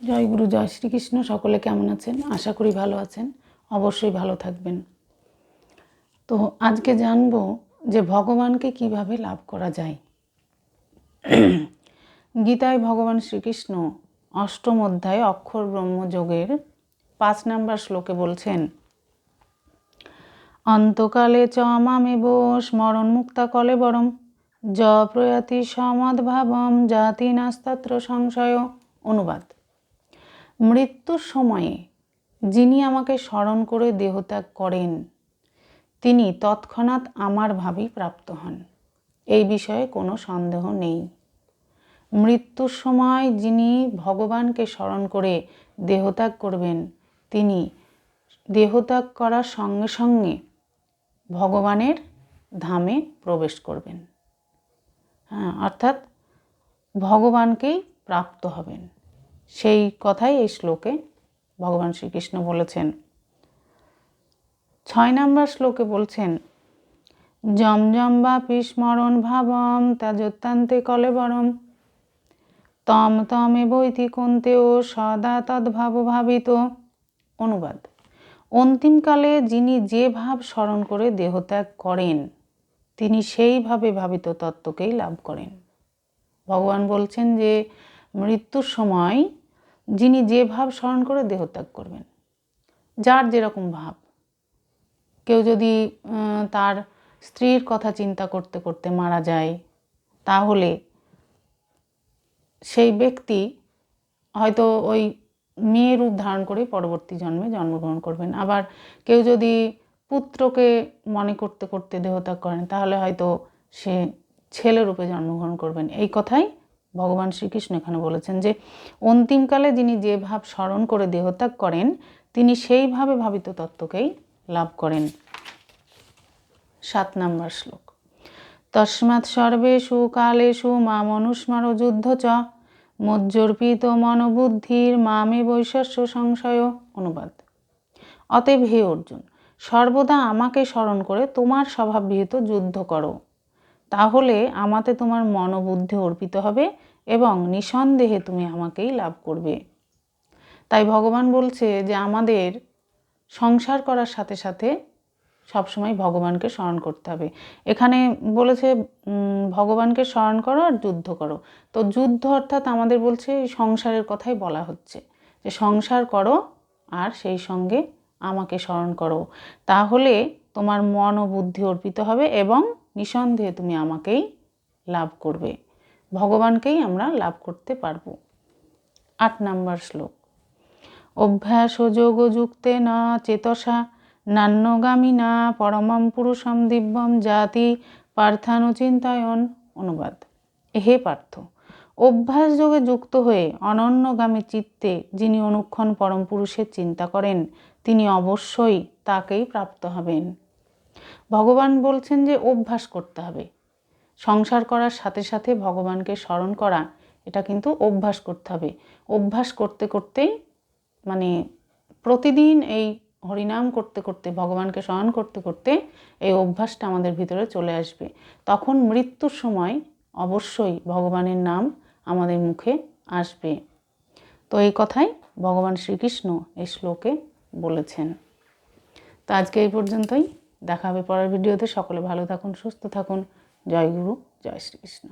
জয় গুরু, জয় শ্রীকৃষ্ণ, সকলে কেমন আছেন? আশা করি ভালো আছেন। অবশ্যই ভালো থাকবেন। তো আজকে জানব যে ভগবানকে কীভাবে লাভ করা যায়। গীতায় ভগবান শ্রীকৃষ্ণ অষ্টম অধ্যায় অক্ষর ব্রহ্মযোগের পাঁচ নাম্বার শ্লোকে বলছেন, অন্তকালে চ মামেব স্মরণ মুক্তা কলে বরম, জ প্রয়াতি সমদ্ভাবম জাতি নাস্তাত্র সংশয় অনুবাদ। মৃত্যুর সময়ে যিনি আমাকে স্মরণ করে দেহত্যাগ করেন, তিনি তৎক্ষণাৎ আমার ভাবেই প্রাপ্ত হন। এই বিষয়ে কোনো সন্দেহ নেই। মৃত্যুর সময় যিনি ভগবানকে স্মরণ করে দেহত্যাগ করবেন, তিনি দেহত্যাগ করার সঙ্গে সঙ্গে ভগবানের ধামে প্রবেশ করবেন। হ্যাঁ অর্থাৎ ভগবানকেই প্রাপ্ত হবেন। সেই কথাই এই শ্লোকে ভগবান শ্রীকৃষ্ণ বলেছেন। ছয় নম্বর শ্লোকে বলছেন, জম জম বা স্মরণ ভাবম ত্যাজোত্তান্তে কলেবরম। তম তমে বৈতি কন্তেও সদা তদ্ভাব ভাবিত। অনুবাদ। অন্তিমকালে যিনি যে ভাব স্মরণ করে দেহত্যাগ করেন, তিনি সেইভাবে ভাবিত তত্ত্বকেই লাভ করেন। ভগবান বলছেন যে, মৃত্যুর সময় যিনি যে ভাব স্মরণ করে দেহত্যাগ করবেন, যার যেরকম ভাব। কেউ যদি তার স্ত্রীর কথা চিন্তা করতে করতে মারা যায়, তাহলে সেই ব্যক্তি হয়তো ওই মেয়ে রূপ ধারণ করে পরবর্তী জন্মে জন্মগ্রহণ করবেন। আবার কেউ যদি পুত্রকে মনে করতে করতে দেহত্যাগ করেন, তাহলে হয়তো সে ছেলে রূপে জন্মগ্রহণ করবেন। এই কথাই ভগবান শ্রীকৃষ্ণ এখানে বলেছেন যে, অন্তিমকালে যিনি যে ভাব স্মরণ করে দেহত্যাগ করেন, তিনি সেইভাবে ভাবিত তত্ত্বকেই লাভ করেন। সাত নম্বর শ্লোক। তস্মাৎ সর্বেষু কালেষু মা মনুস্মার যুদ্ধ চ, মজ্জর্পিত মনোবুদ্ধির মামে বৈশস্য সংশয়। অনুবাদ। অতএব হে অর্জুন, সর্বদা আমাকে স্মরণ করে তোমার স্বভাববিহিত যুদ্ধ করো। তাহলে আমাতে তোমার মনোবুদ্ধি অর্পিত হবে এবং নিঃসন্দেহে তুমি আমাকেই লাভ করবে। তাই ভগবান বলছে যে আমাদের সংসার করার সাথে সাথে সবসময় ভগবানকে স্মরণ করতে হবে। এখানে বলেছে ভগবানকে স্মরণ করো আর যুদ্ধ করো। তো যুদ্ধ অর্থাৎ আমাদের বলছে সংসারের কথাই বলা হচ্ছে যে সংসার করো আর সেই সঙ্গে আমাকে স্মরণ করো। তাহলে তোমার মন ও বুদ্ধি অর্পিত হবে এবং নিঃসন্দেহে তুমি আমাকেই লাভ করবে। ভগবানকেই আমরা লাভ করতে পারব। আট নাম্বার শ্লোক। অভ্যাস যোগ যুক্তে না চেতসা, নান্যগামী না পরমাম পুরুষম দিব্যম জাতি পার্থানুচিন্তায়ন অনুবাদ। হে পার্থ, অভ্যাস যোগে যুক্ত হয়ে অনন্যগামী চিত্তে যিনি অনুক্ষণ পরম পুরুষের চিন্তা করেন, তিনি অবশ্যই তাকেই প্রাপ্ত হবেন। ভগবান বলছেন যে অভ্যাস করতে হবে। সংসার করার সাথে সাথে ভগবানকে স্মরণ করা, এটা কিন্তু অভ্যাস করতে হবে। অভ্যাস করতে করতেই মানে প্রতিদিন এই হরিনাম করতে করতে, ভগবানকে স্মরণ করতে করতে এই অভ্যাসটা আমাদের ভিতরে চলে আসবে। তখন মৃত্যুর সময় অবশ্যই ভগবানের নাম আমাদের মুখে আসবে। তো এই কথাই ভগবান শ্রীকৃষ্ণ এই শ্লোকে বলেছেন। তো আজকে এই পর্যন্তই। দেখা হবে পরের ভিডিওতে। সকলে ভালো থাকুন সুস্থ থাকুন। জয় গুরু জয় শ্রীকৃষ্ণ।